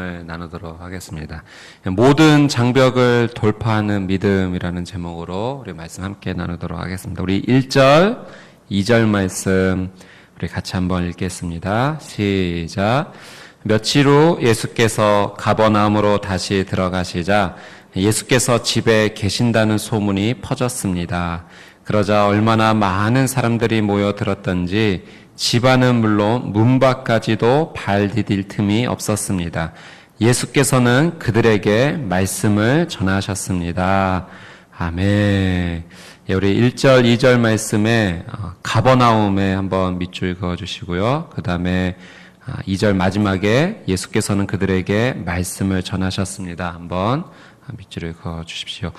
을 나누도록 하겠습니다. 모든 장벽을 돌파하는 믿음이라는 제목으로 우리 말씀 함께 나누도록 하겠습니다. 우리 1절, 2절 말씀 우리 같이 한번 읽겠습니다. 시작. 며칠 후 예수께서 가버나움으로 다시 들어가시자 예수께서 집에 계신다는 소문이 퍼졌습니다. 그러자 얼마나 많은 사람들이 모여 들었던지 집안은 물론 문 밖까지도 발 디딜 틈이 없었습니다. 예수께서는 그들에게 말씀을 전하셨습니다. 아멘. 예, 우리 1절, 2절 말씀에 어, 가버나움에 한번 밑줄 그어 주시고요. 그 다음에 2절 마지막에 예수께서는 그들에게 말씀을 전하셨습니다. 한번 밑줄을 그어 주십시오.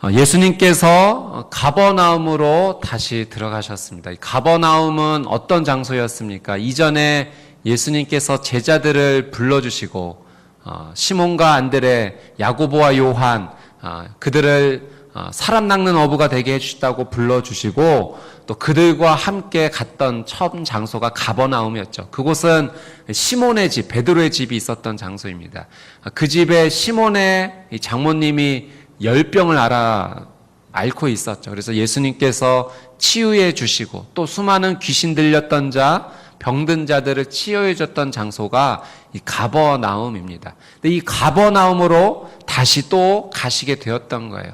어, 예수님께서 가버나움으로 다시 들어가셨습니다. 가버나움은 어떤 장소였습니까? 이전에 예수님께서 제자들을 불러주시고 어, 시몬과 안드레, 야고보와 요한 어, 그들을 사람 낚는 어부가 되게 해주셨다고 불러주시고 또 그들과 함께 갔던 처음 장소가 가버나움이었죠. 그곳은 시몬의 집, 베드로의 집이 있었던 장소입니다. 그 집에 시몬의 장모님이 열병을 알아 앓고 있었죠. 그래서 예수님께서 치유해 주시고 또 수많은 귀신 들렸던 자, 병든 자들을 치유해 줬던 장소가 이 가버나움입니다. 근데 이 가버나움으로 다시 또 가시게 되었던 거예요.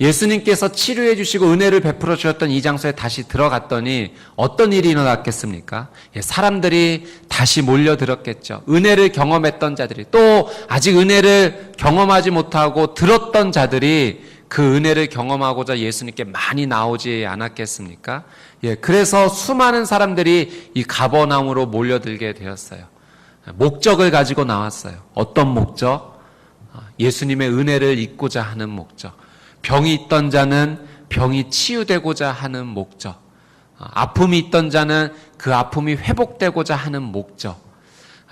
예수님께서 치료해 주시고 은혜를 베풀어 주셨던 이 장소에 다시 들어갔더니 어떤 일이 일어났겠습니까? 예, 사람들이 다시 몰려들었겠죠. 은혜를 경험했던 자들이 또 아직 은혜를 경험하지 못하고 들었던 자들이 그 은혜를 경험하고자 예수님께 많이 나오지 않았겠습니까? 예, 그래서 수많은 사람들이 이 가버나움으로 몰려들게 되었어요. 목적을 가지고 나왔어요. 어떤 목적? 아, 예수님의 은혜를 잊고자 하는 목적. 병이 있던 자는 병이 치유되고자 하는 목적. 아, 아픔이 있던 자는 그 아픔이 회복되고자 하는 목적.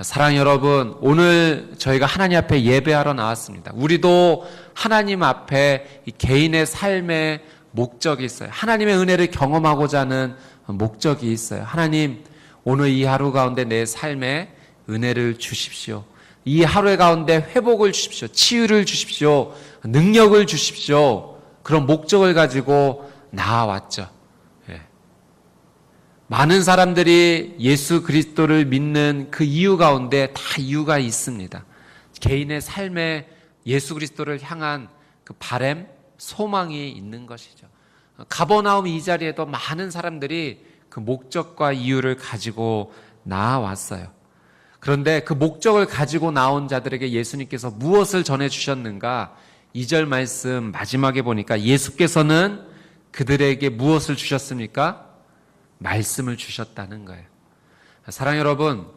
사랑 여러분, 오늘 저희가 하나님 앞에 예배하러 나왔습니다. 우리도 하나님 앞에 개인의 삶의 목적이 있어요. 하나님의 은혜를 경험하고자 하는 목적이 있어요. 하나님, 오늘 이 하루 가운데 내 삶에 은혜를 주십시오. 이 하루의 가운데 회복을 주십시오. 치유를 주십시오. 능력을 주십시오. 그런 목적을 가지고 나와왔죠. 예. 많은 사람들이 예수 그리스도를 믿는 그 이유 가운데 다 이유가 있습니다. 개인의 삶에 예수 그리스도를 향한 그 바램, 소망이 있는 것이죠. 가버나움 이 자리에도 많은 사람들이 그 목적과 이유를 가지고 나왔어요. 그런데 그 목적을 가지고 나온 자들에게 예수님께서 무엇을 전해 주셨는가? 2절 말씀 마지막에 보니까 예수께서는 그들에게 무엇을 주셨습니까? 말씀을 주셨다는 거예요. 사랑 여러분,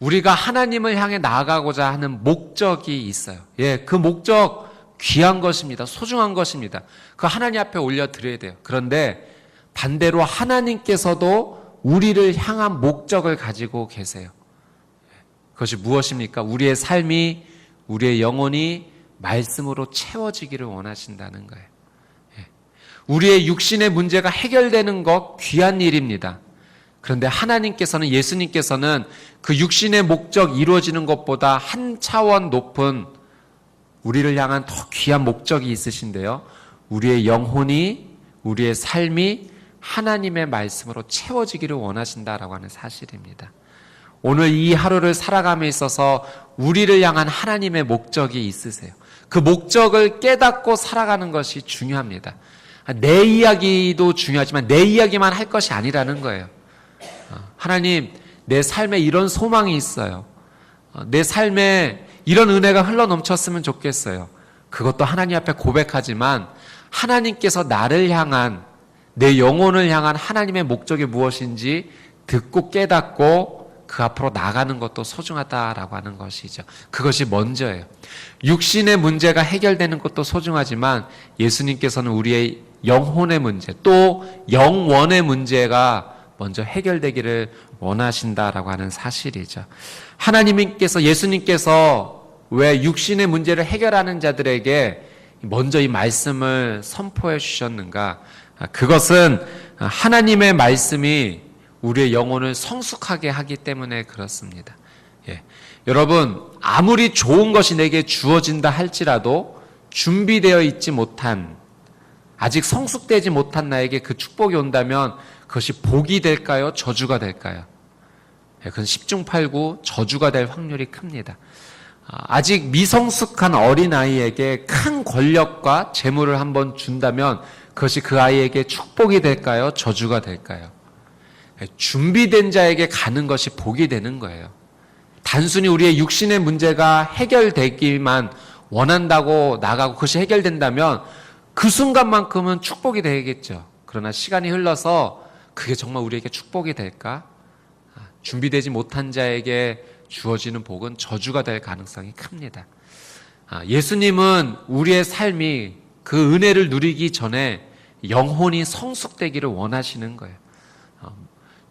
우리가 하나님을 향해 나아가고자 하는 목적이 있어요. 예, 그 목적 귀한 것입니다. 소중한 것입니다. 그 하나님 앞에 올려드려야 돼요. 그런데 반대로 하나님께서도 우리를 향한 목적을 가지고 계세요. 그것이 무엇입니까? 우리의 삶이, 우리의 영혼이 말씀으로 채워지기를 원하신다는 거예요. 예. 우리의 육신의 문제가 해결되는 것 귀한 일입니다. 그런데 하나님께서는 예수님께서는 그 육신의 목적 이루어지는 것보다 한 차원 높은 우리를 향한 더 귀한 목적이 있으신데요. 우리의 영혼이 우리의 삶이 하나님의 말씀으로 채워지기를 원하신다라고 하는 사실입니다. 오늘 이 하루를 살아감에 있어서 우리를 향한 하나님의 목적이 있으세요. 그 목적을 깨닫고 살아가는 것이 중요합니다. 내 이야기도 중요하지만 내 이야기만 할 것이 아니라는 거예요. 어, 하나님, 내 삶에 이런 소망이 있어요. 어, 내 삶에 이런 은혜가 흘러 넘쳤으면 좋겠어요. 그것도 하나님 앞에 고백하지만 하나님께서 나를 향한 내 영혼을 향한 하나님의 목적이 무엇인지 듣고 깨닫고 그 앞으로 나가는 것도 소중하다라고 하는 것이죠. 그것이 먼저예요. 육신의 문제가 해결되는 것도 소중하지만 예수님께서는 우리의 영혼의 문제 또 영원의 문제가 먼저 해결되기를 원하신다라고 하는 사실이죠. 하나님께서 예수님께서 왜 육신의 문제를 해결하는 자들에게 먼저 이 말씀을 선포해 주셨는가? 그것은 하나님의 말씀이 우리의 영혼을 성숙하게 하기 때문에 그렇습니다. 예. 여러분, 아무리 좋은 것이 내게 주어진다 할지라도 준비되어 있지 못한, 아직 성숙되지 못한 나에게 그 축복이 온다면 그것이 복이 될까요? 저주가 될까요? 예, 그건 10중 8구 저주가 될 확률이 큽니다. 아, 아직 미성숙한 어린아이에게 큰 권력과 재물을 한번 준다면 그것이 그 아이에게 축복이 될까요? 저주가 될까요? 예, 준비된 자에게 가는 것이 복이 되는 거예요. 단순히 우리의 육신의 문제가 해결되기만 원한다고 나가고 그것이 해결된다면 그 순간만큼은 축복이 되겠죠. 그러나 시간이 흘러서 그게 정말 우리에게 축복이 될까? 아, 준비되지 못한 자에게 주어지는 복은 저주가 될 가능성이 큽니다. 아, 예수님은 우리의 삶이 그 은혜를 누리기 전에 영혼이 성숙되기를 원하시는 거예요.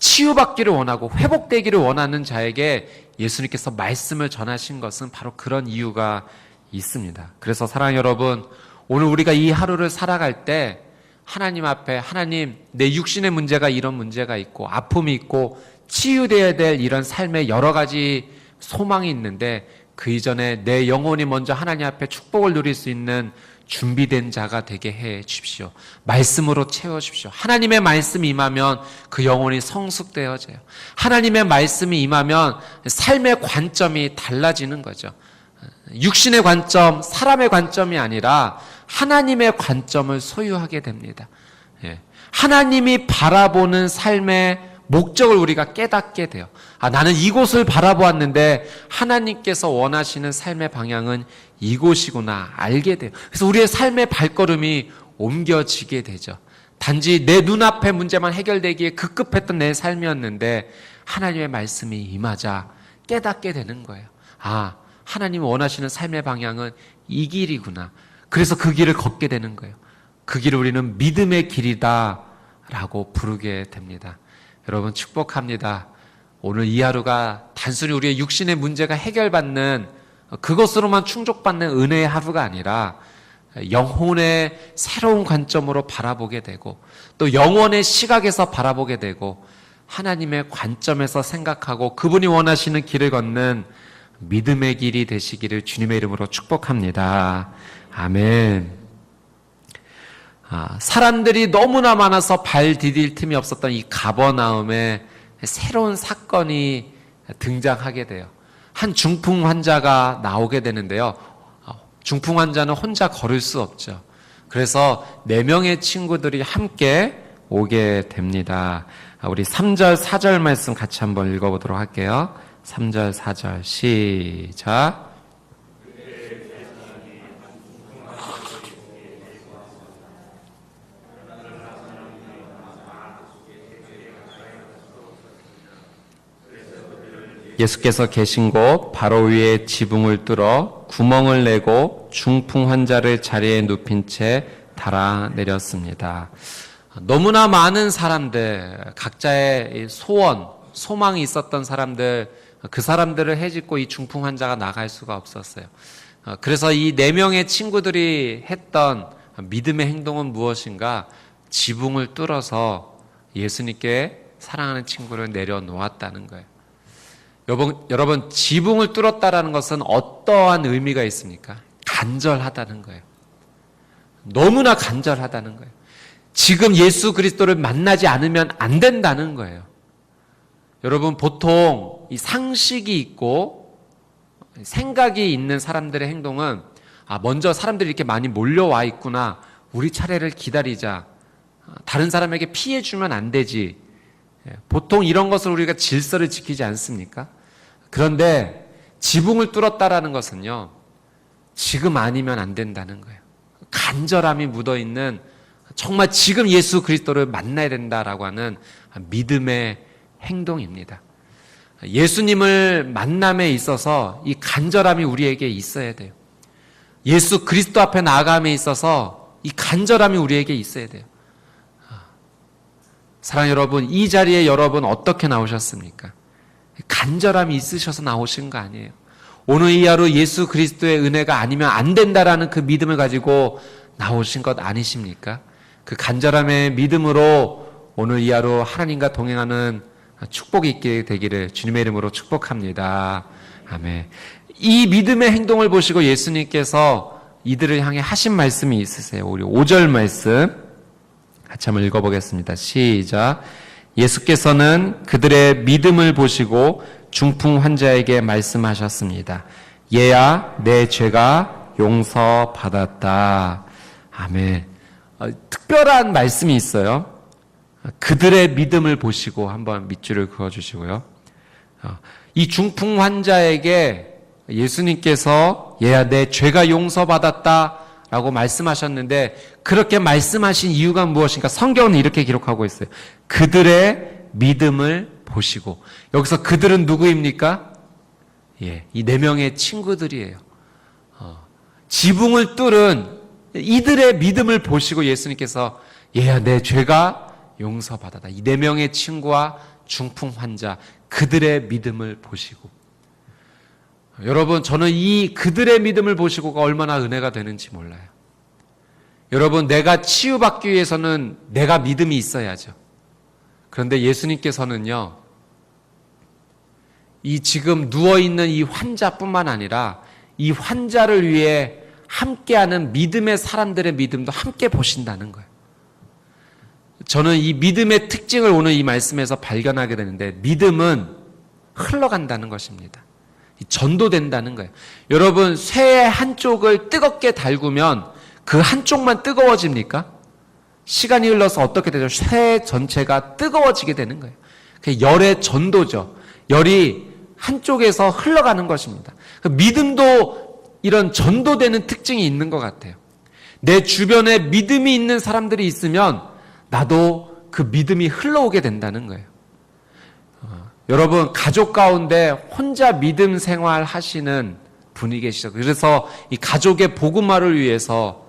어, 치유받기를 원하고 회복되기를 원하는 자에게 예수님께서 말씀을 전하신 것은 바로 그런 이유가 있습니다. 그래서 사랑 여러분, 오늘 우리가 이 하루를 살아갈 때 하나님 앞에 하나님 내 육신의 문제가 이런 문제가 있고 아픔이 있고 치유되어야 될 이런 삶의 여러 가지 소망이 있는데 그 이전에 내 영혼이 먼저 하나님 앞에 축복을 누릴 수 있는 준비된 자가 되게 해 주십시오. 말씀으로 채워 주십시오. 하나님의 말씀이 임하면 그 영혼이 성숙되어져요. 하나님의 말씀이 임하면 삶의 관점이 달라지는 거죠. 육신의 관점, 사람의 관점이 아니라 하나님의 관점을 소유하게 됩니다. 예. 하나님이 바라보는 삶의 목적을 우리가 깨닫게 돼요. 아, 나는 이곳을 바라보았는데 하나님께서 원하시는 삶의 방향은 이곳이구나 알게 돼요. 그래서 우리의 삶의 발걸음이 옮겨지게 되죠. 단지 내 눈앞의 문제만 해결되기에 급급했던 내 삶이었는데 하나님의 말씀이 임하자 깨닫게 되는 거예요. 아, 하나님 원하시는 삶의 방향은 이 길이구나. 그래서 그 길을 걷게 되는 거예요. 그 길을 우리는 믿음의 길이다 라고 부르게 됩니다. 여러분 축복합니다. 오늘 이 하루가 단순히 우리의 육신의 문제가 해결받는 그것으로만 충족받는 은혜의 하루가 아니라 영혼의 새로운 관점으로 바라보게 되고 또 영원의 시각에서 바라보게 되고 하나님의 관점에서 생각하고 그분이 원하시는 길을 걷는 믿음의 길이 되시기를 주님의 이름으로 축복합니다. 아멘. 아, 사람들이 너무나 많아서 발 디딜 틈이 없었던 이 가버나움에 새로운 사건이 등장하게 돼요. 한 중풍 환자가 나오게 되는데요. 아, 중풍 환자는 혼자 걸을 수 없죠. 그래서 네 명의 친구들이 함께 오게 됩니다. 아, 우리 3절, 4절 말씀 같이 한번 읽어보도록 할게요. 3절, 4절, 시작. 예수께서 계신 곳 바로 위에 지붕을 뚫어 구멍을 내고 중풍 환자를 자리에 눕힌 채 달아 내렸습니다. 너무나 많은 사람들, 각자의 소원, 소망이 있었던 사람들, 그 사람들을 해짓고 이 중풍 환자가 나갈 수가 없었어요. 그래서 이 네 명의 친구들이 했던 믿음의 행동은 무엇인가? 지붕을 뚫어서 예수님께 사랑하는 친구를 내려놓았다는 거예요. 여러분, 여러분, 지붕을 뚫었다라는 것은 어떠한 의미가 있습니까? 간절하다는 거예요. 너무나 간절하다는 거예요. 지금 예수 그리스도를 만나지 않으면 안 된다는 거예요. 여러분, 보통 이 상식이 있고 생각이 있는 사람들의 행동은 아, 먼저 사람들이 이렇게 많이 몰려와 있구나. 우리 차례를 기다리자. 다른 사람에게 피해 주면 안 되지. 예, 보통 이런 것을 우리가 질서를 지키지 않습니까? 그런데 지붕을 뚫었다라는 것은요, 지금 아니면 안 된다는 거예요. 간절함이 묻어 있는 정말 지금 예수 그리스도를 만나야 된다라고 하는 믿음의 행동입니다. 예수님을 만남에 있어서 이 간절함이 우리에게 있어야 돼요. 예수 그리스도 앞에 나아감에 있어서 이 간절함이 우리에게 있어야 돼요. 사랑 여러분, 이 자리에 여러분 어떻게 나오셨습니까? 간절함이 있으셔서 나오신 거 아니에요. 오늘 이 하루 예수 그리스도의 은혜가 아니면 안 된다라는 그 믿음을 가지고 나오신 것 아니십니까? 그 간절함의 믿음으로 오늘 이 하루 하나님과 동행하는 축복이 있게 되기를 주님의 이름으로 축복합니다. 아멘. 이 믿음의 행동을 보시고 예수님께서 이들을 향해 하신 말씀이 있으세요. 우리 5절 말씀 같이 한번 읽어보겠습니다. 시작. 예수께서는 그들의 믿음을 보시고 중풍 환자에게 말씀하셨습니다. 얘야, 내 죄가 용서받았다. 아멘. 어, 특별한 말씀이 있어요. 그들의 믿음을 보시고 한번 밑줄을 그어주시고요. 어, 이 중풍 환자에게 예수님께서 얘야 내 죄가 용서받았다 라고 말씀하셨는데 그렇게 말씀하신 이유가 무엇인가 성경은 이렇게 기록하고 있어요. 그들의 믿음을 보시고 여기서 그들은 누구입니까? 예, 이 네 명의 친구들이에요. 어, 지붕을 뚫은 이들의 믿음을 보시고 예수님께서 얘야 내 죄가 용서받았다. 이 네 명의 친구와 중풍 환자 그들의 믿음을 보시고 여러분 저는 이 그들의 믿음을 보시고가 얼마나 은혜가 되는지 몰라요. 여러분 내가 치유받기 위해서는 내가 믿음이 있어야죠. 그런데 예수님께서는요. 이 지금 누워 있는 이 환자뿐만 아니라 이 환자를 위해 함께하는 믿음의 사람들의 믿음도 함께 보신다는 거예요. 저는 이 믿음의 특징을 오늘 이 말씀에서 발견하게 되는데 믿음은 흘러간다는 것입니다. 전도된다는 거예요. 여러분 쇠의 한쪽을 뜨겁게 달구면 그 한쪽만 뜨거워집니까? 시간이 흘러서 어떻게 되죠? 쇠 전체가 뜨거워지게 되는 거예요. 그 열의 전도죠. 열이 한쪽에서 흘러가는 것입니다. 그 믿음도 이런 전도되는 특징이 있는 것 같아요. 내 주변에 믿음이 있는 사람들이 있으면 나도 그 믿음이 흘러오게 된다는 거예요. 어, 여러분 가족 가운데 혼자 믿음 생활 하시는 분이 계시죠. 그래서 이 가족의 복음화를 위해서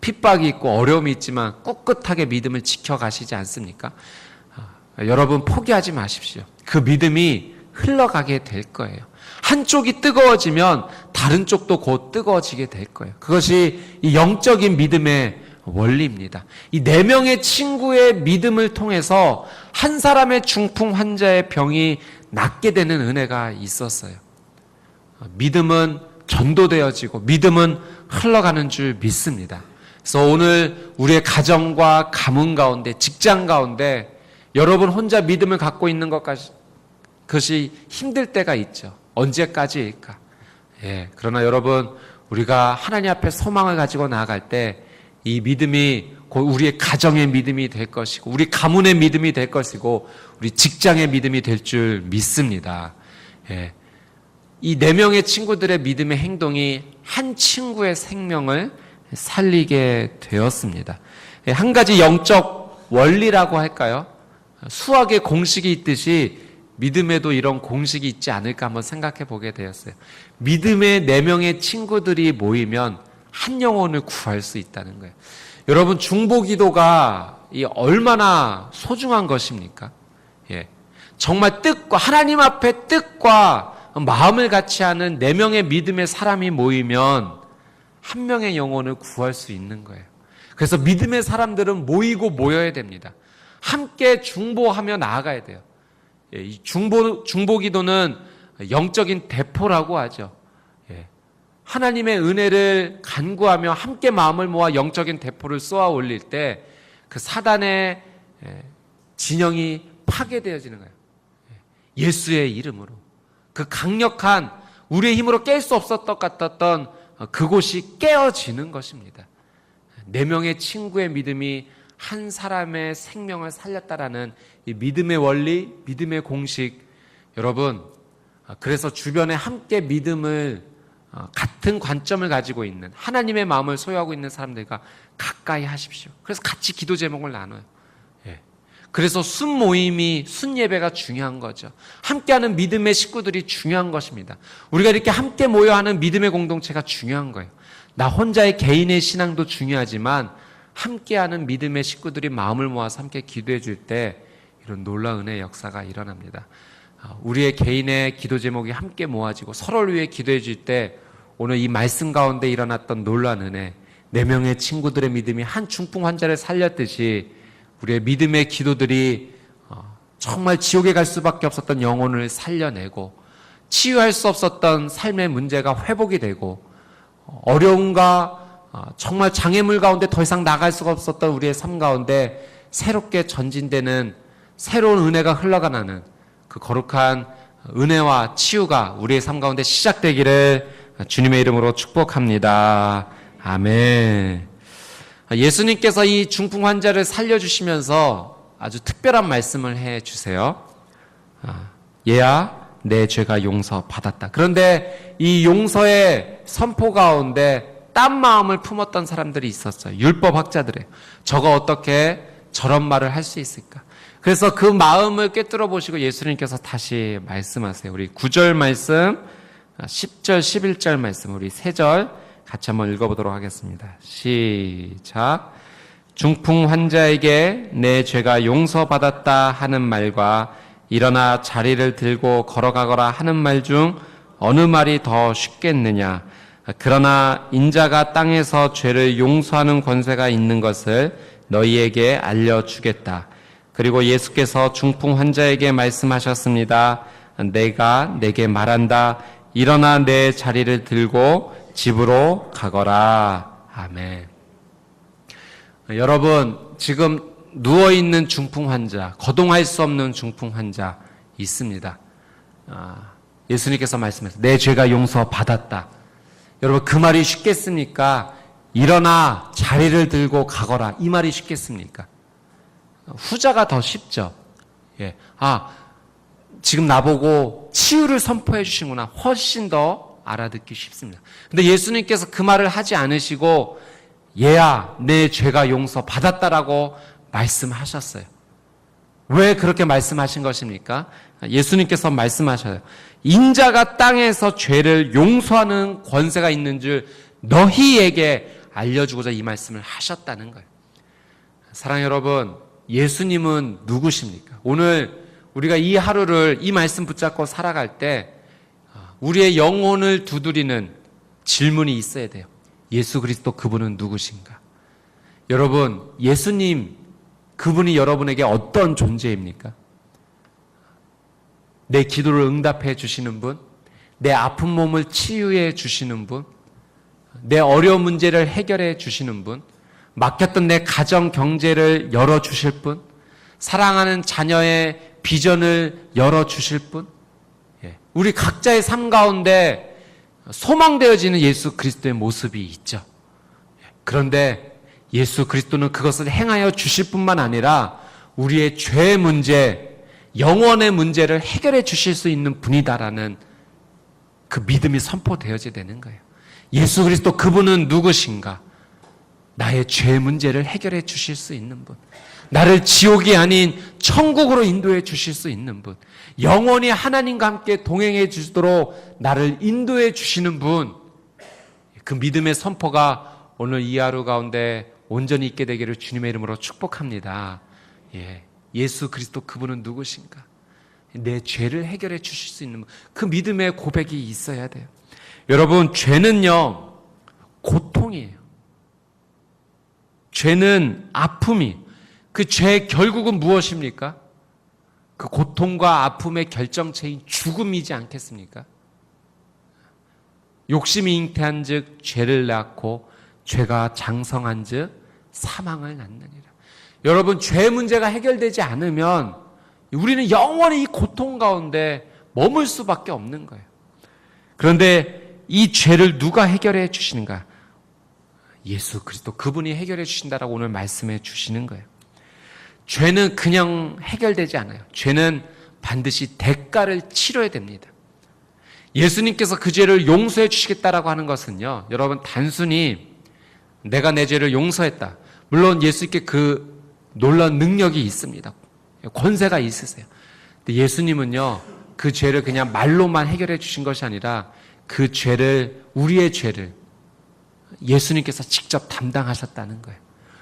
핍박이 있고 어려움이 있지만 꿋꿋하게 믿음을 지켜가시지 않습니까? 어, 여러분 포기하지 마십시오. 그 믿음이 흘러가게 될 거예요. 한쪽이 뜨거워지면 다른 쪽도 곧 뜨거워지게 될 거예요. 그것이 이 영적인 믿음의 원리입니다. 이 네 명의 친구의 믿음을 통해서 한 사람의 중풍 환자의 병이 낫게 되는 은혜가 있었어요. 믿음은 전도되어지고 믿음은 흘러가는 줄 믿습니다. 그래서 오늘 우리의 가정과 가문 가운데 직장 가운데 여러분 혼자 믿음을 갖고 있는 것까지 그것이 힘들 때가 있죠. 언제까지일까? 예. 그러나 여러분 우리가 하나님 앞에 소망을 가지고 나아갈 때 이 믿음이 우리의 가정의 믿음이 될 것이고 우리 가문의 믿음이 될 것이고 우리 직장의 믿음이 될 줄 믿습니다. 예. 이네 명의 친구들의 믿음의 행동이 한 친구의 생명을 살리게 되었습니다. 예, 한 가지 영적 원리라고 할까요? 수학의 공식이 있듯이 믿음에도 이런 공식이 있지 않을까 한번 생각해 보게 되었어요. 믿음의 네 명의 친구들이 모이면 한 영혼을 구할 수 있다는 거예요. 여러분 중보 기도가 얼마나 소중한 것입니까? 예. 정말 뜻과 하나님 앞에 뜻과 마음을 같이 하는 네 명의 믿음의 사람이 모이면 한 명의 영혼을 구할 수 있는 거예요. 그래서 믿음의 사람들은 모이고 모여야 됩니다. 함께 중보하며 나아가야 돼요. 예, 이 중보, 중보 기도는 영적인 대포라고 하죠. 예. 하나님의 은혜를 간구하며 함께 마음을 모아 영적인 대포를 쏘아 올릴 때 그 사단의 예, 진영이 파괴되어지는 거예요. 예수의 이름으로. 그 강력한 우리의 힘으로 깰 수 없었던 같았던 그곳이 깨어지는 것입니다. 네 명의 친구의 믿음이 한 사람의 생명을 살렸다라는 이 믿음의 원리, 믿음의 공식, 여러분, 그래서 주변에 함께 믿음을 어, 같은 관점을 가지고 있는 하나님의 마음을 소유하고 있는 사람들과 가까이 하십시오. 그래서 같이 기도 제목을 나눠요. 예. 그래서 순 모임이 순 예배가 중요한 거죠. 함께하는 믿음의 식구들이 중요한 것입니다. 우리가 이렇게 함께 모여 하는 믿음의 공동체가 중요한 거예요. 나 혼자의 개인의 신앙도 중요하지만 함께하는 믿음의 식구들이 마음을 모아서 함께 기도해 줄 때 이런 놀라운 은혜의 역사가 일어납니다. 아, 우리의 개인의 기도 제목이 함께 모아지고 서로를 위해 기도해 줄 때 오늘 이 말씀 가운데 일어났던 놀라운 은혜 네 명의 친구들의 믿음이 한 중풍 환자를 살렸듯이 우리의 믿음의 기도들이 어, 정말 지옥에 갈 수밖에 없었던 영혼을 살려내고 치유할 수 없었던 삶의 문제가 회복이 되고 어려움과 어, 정말 장애물 가운데 더 이상 나갈 수가 없었던 우리의 삶 가운데 새롭게 전진되는 새로운 은혜가 흘러가는 그 거룩한 은혜와 치유가 우리의 삶 가운데 시작되기를 주님의 이름으로 축복합니다. 아멘. 예수님께서 이 중풍 환자를 살려주시면서 아주 특별한 말씀을 해 주세요. 아, 얘야, 내 죄가 용서 받았다. 그런데 이 용서의 선포 가운데 딴 마음을 품었던 사람들이 있었어요. 율법 학자들의. 저거 어떻게 저런 말을 할 수 있을까? 그래서 그 마음을 꿰뚫어 보시고 예수님께서 다시 말씀하세요. 우리 9절 말씀, 10절, 11절 말씀, 우리 3절 같이 한번 읽어보도록 하겠습니다. 시작. 중풍 환자에게 내 죄가 용서받았다 하는 말과 일어나 자리를 들고 걸어가거라 하는 말 중 어느 말이 더 쉽겠느냐? 그러나 인자가 땅에서 죄를 용서하는 권세가 있는 것을 너희에게 알려주겠다. 그리고 예수께서 중풍 환자에게 말씀하셨습니다. 내가 내게 말한다. 일어나 내 자리를 들고 집으로 가거라. 아멘. 여러분, 지금 누워있는 중풍 환자, 거동할 수 없는 중풍 환자 있습니다. 아, 예수님께서 말씀하셨어요. 내 죄가 용서 받았다. 여러분, 그 말이 쉽겠습니까? 일어나 자리를 들고 가거라. 이 말이 쉽겠습니까? 후자가 더 쉽죠. 예. 아, 지금 나보고 치유를 선포해 주시구나. 훨씬 더 알아듣기 쉽습니다. 근데 예수님께서 그 말을 하지 않으시고, 얘야, 내 죄가 용서 받았다라고 말씀하셨어요. 왜 그렇게 말씀하신 것입니까? 예수님께서 말씀하셔요. 인자가 땅에서 죄를 용서하는 권세가 있는 줄 너희에게 알려주고자 이 말씀을 하셨다는 거예요. 사랑 여러분, 예수님은 누구십니까? 오늘 우리가 이 하루를 이 말씀 붙잡고 살아갈 때 우리의 영혼을 두드리는 질문이 있어야 돼요. 예수 그리스도 그분은 누구신가? 여러분, 예수님 그분이 여러분에게 어떤 존재입니까? 내 기도를 응답해 주시는 분, 내 아픈 몸을 치유해 주시는 분, 내 어려운 문제를 해결해 주시는 분, 막혔던 내 가정 경제를 열어 주실 분, 사랑하는 자녀의 비전을 열어 주실 분, 예. 우리 각자의 삶 가운데 소망되어지는 예수 그리스도의 모습이 있죠. 예. 그런데 예수 그리스도는 그것을 행하여 주실 뿐만 아니라 우리의 죄 문제, 영원의 문제를 해결해 주실 수 있는 분이다라는 그 믿음이 선포되어야 되는 거예요. 예수 그리스도 그분은 누구신가? 나의 죄 문제를 해결해 주실 수 있는 분. 나를 지옥이 아닌 천국으로 인도해 주실 수 있는 분. 영원히 하나님과 함께 동행해 주시도록 나를 인도해 주시는 분. 그 믿음의 선포가 오늘 이 하루 가운데 온전히 있게 되기를 주님의 이름으로 축복합니다. 예. 예수 그리스도 그분은 누구신가? 내 죄를 해결해 주실 수 있는 분. 그 믿음의 고백이 있어야 돼요. 여러분, 죄는요, 고통이에요. 죄는 아픔이. 그 죄 결국은 무엇입니까? 그 고통과 아픔의 결정체인 죽음이지 않겠습니까? 욕심이 잉태한 즉 죄를 낳고 죄가 장성한 즉 사망을 낳느니라. 여러분, 죄 문제가 해결되지 않으면 우리는 영원히 이 고통 가운데 머물 수밖에 없는 거예요. 그런데 이 죄를 누가 해결해 주시는가? 예수 그리스도 그분이 해결해 주신다라고 오늘 말씀해 주시는 거예요. 죄는 그냥 해결되지 않아요. 죄는 반드시 대가를 치러야 됩니다. 예수님께서 그 죄를 용서해 주시겠다라고 하는 것은요, 여러분 단순히 내가 내 죄를 용서했다. 물론 예수님께 그 놀라운 능력이 있습니다. 권세가 있으세요. 근데 예수님은요, 그 죄를 그냥 말로만 해결해 주신 것이 아니라 그 죄를, 우리의 죄를 예수님께서 직접 담당하셨다는 거예요.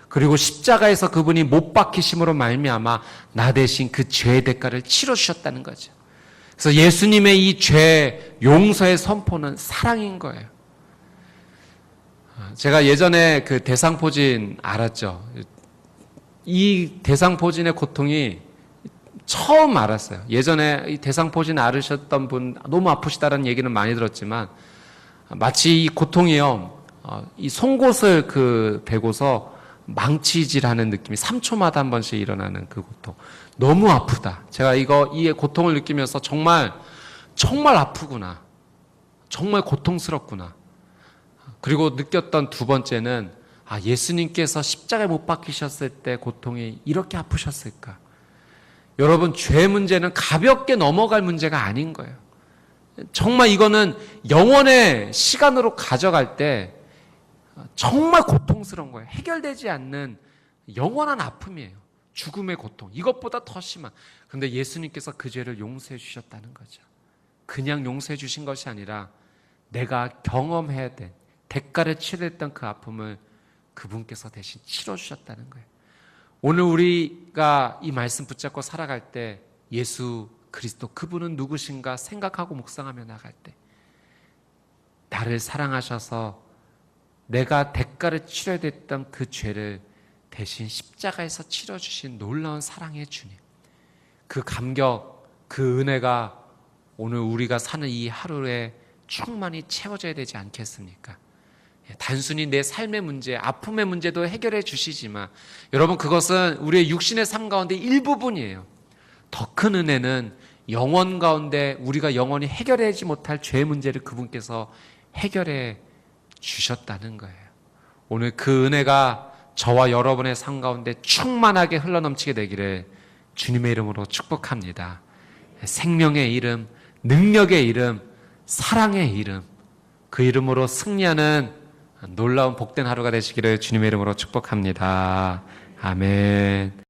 그리고 십자가에서 그분이 못 박히심으로 말미암아 나 대신 그 죄의 대가를 치러 주셨다는 거죠. 그래서 예수님의 이 죄 용서의 선포는 사랑인 거예요. 제가 예전에 그 대상포진 알았죠. 이 대상포진의 고통이 처음 알았어요. 예전에 이 대상포진 앓으셨던 분 너무 아프시다라는 얘기는 많이 들었지만 마치 이 고통이요, 어, 이 송곳을 그 베고서 망치질하는 느낌이 3초마다 한 번씩 일어나는 그 고통. 너무 아프다. 제가 이거 이 고통을 느끼면서 정말 정말 아프구나. 정말 고통스럽구나. 그리고 느꼈던 두 번째는 아, 예수님께서 십자가에 못 박히셨을 때 고통이 이렇게 아프셨을까? 여러분, 죄 문제는 가볍게 넘어갈 문제가 아닌 거예요. 정말 이거는 영원의 시간으로 가져갈 때 정말 고통스러운 거예요. 해결되지 않는 영원한 아픔이에요. 죽음의 고통. 이것보다 더 심한. 근데 예수님께서 그 죄를 용서해 주셨다는 거죠. 그냥 용서해 주신 것이 아니라 내가 경험해야 된 대가를 치렀던 그 아픔을 그분께서 대신 치러 주셨다는 거예요. 오늘 우리가 이 말씀 붙잡고 살아갈 때 예수 그리스도 그분은 누구신가 생각하고 묵상하며 나갈 때 나를 사랑하셔서 내가 대가를 치러야 됐던 그 죄를 대신 십자가에서 치러 주신 놀라운 사랑의 주님. 그 감격, 그 은혜가 오늘 우리가 사는 이 하루에 충만히 채워져야 되지 않겠습니까? 예, 단순히 내 삶의 문제, 아픔의 문제도 해결해 주시지만 여러분 그것은 우리의 육신의 삶 가운데 일부분이에요. 더 큰 은혜는 영원 가운데 우리가 영원히 해결하지 못할 죄 문제를 그분께서 해결해 주셨다는 거예요. 오늘 그 은혜가 저와 여러분의 삶 가운데 충만하게 흘러넘치게 되기를 주님의 이름으로 축복합니다. 생명의 이름, 능력의 이름, 사랑의 이름, 그 이름으로 승리하는 놀라운 복된 하루가 되시기를 주님의 이름으로 축복합니다. 아멘.